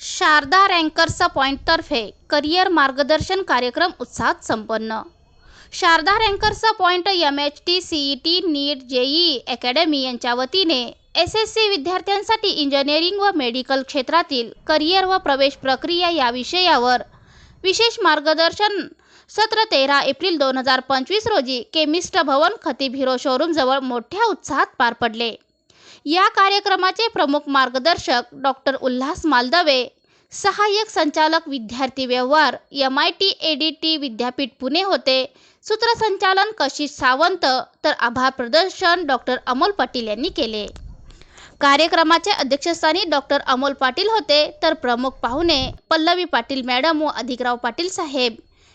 Sharda रँकर्स पॉईंटतर्फे career मार्गदर्शन कार्यक्रम उत्साहात संपन्न. Sharada rankers point M H T C E T NEET JEE academy यांच्या वतीने एस एस सी विद्यार्थ्यांसाठी इंजिनिअरिंग व मेडिकल क्षेत्रातील करिअर व प्रवेश प्रक्रिया या विषयावर विशेष मार्गदर्शन सत्र तेरा एप्रिल दोन हजार पंचवीस रोजी केमिस्ट भवन खती हिरो शोरूमजवळ मोठ्या उत्साहात पार पडले. या कार्यक्रमाचे प्रमुख मार्गदर्शक डॉक्टर उल्हास मालदवे सहाय्यक संचालक विद्यार्थी व्यवहार M I T A D T विद्यापीठ पुणे होते. सूत्रसंचालन कशिश सावंत तर आभार प्रदर्शन डॉक्टर अमोल पाटील यांनी केले. कार्यक्रमाच्या अध्यक्षस्थानी डॉक्टर अमोल पाटील होते तर प्रमुख पाहुणे पल्लवी पाटील मॅडम व अधिकराव पाटील साहेब.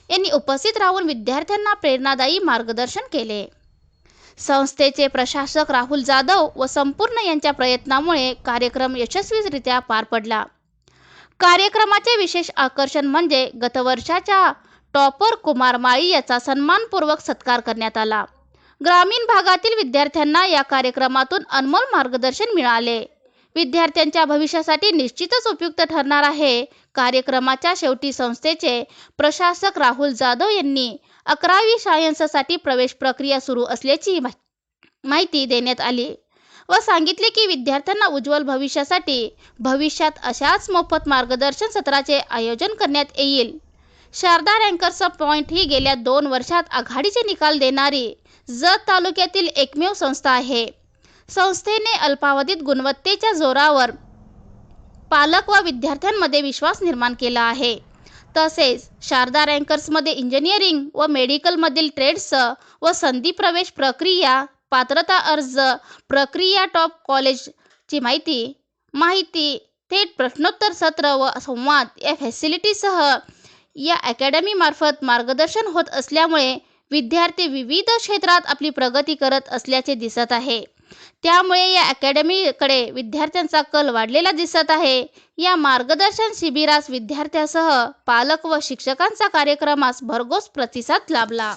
यांनी उपस्थित राहून विद्यार्थ्यांना प्रेरणादायी मार्गदर्शन केले. संस्थेचे प्रशासक राहुल जाधव व संपूर्ण यांच्या प्रयत्नामुळे कार्यक्रम यशस्वीरित्या पार पडला. कार्यक्रमाचे विशेष आकर्षण म्हणजे गतवर्षाच्या टॉपर कुमार माळी याचा सन्मानपूर्वक सत्कार करण्यात आला. ग्रामीण भागातील विद्यार्थ्यांना या कार्यक्रमातून अनमोल मार्गदर्शन मिळाले. विद्यार्थ्यांच्या भविष्यासाठी निश्चितच उपयुक्त ठरणार आहे. कार्यक्रमाच्या शेवटी संस्थेचे प्रशासक राहुल जाधव यांनी अकरावी सायन्ससाठी प्रवेश प्रक्रिया सुरू असल्याची माहिती देण्यात आली. व सांगितले की विद्यार्थ्यांना उज्ज्वल भविष्यासाठी भविष्यात अशाच मोफत मार्गदर्शन सत्राचे आयोजन करण्यात येईल. शारदा रँकर्स पॉइंट ही गेल्या दोन वर्षात आघाडीचे निकाल देणारी जत तालुक्यातील एकमेव संस्था आहे. संस्थेने अल्पावधीत गुणवत्तेच्या जोरावर पालक व विद्यार्थ्यांमध्ये विश्वास निर्माण केला आहे. तसेच शारदा रँकर्समध्ये इंजिनिअरिंग व मेडिकलमधील ट्रेड्स व संधी प्रवेश प्रक्रिया पात्रता अर्ज प्रक्रिया टॉप कॉलेजची माहिती माहिती थेट प्रश्नोत्तर सत्र व संवाद या फॅसिलिटीसह या अकॅडमीमार्फत मार्गदर्शन होत असल्यामुळे विद्यार्थी विविध क्षेत्रात आपली प्रगती करत असल्याचे दिसत आहे. त्यामुळे या अकॅडमीकडे विद्यार्थ्यांचा कल वाढलेला दिसत आहे. या मार्गदर्शन शिबिरास विद्यार्थ्यासह पालक व शिक्षकांचा कार्यक्रमास भरघोस प्रतिसाद लाभला.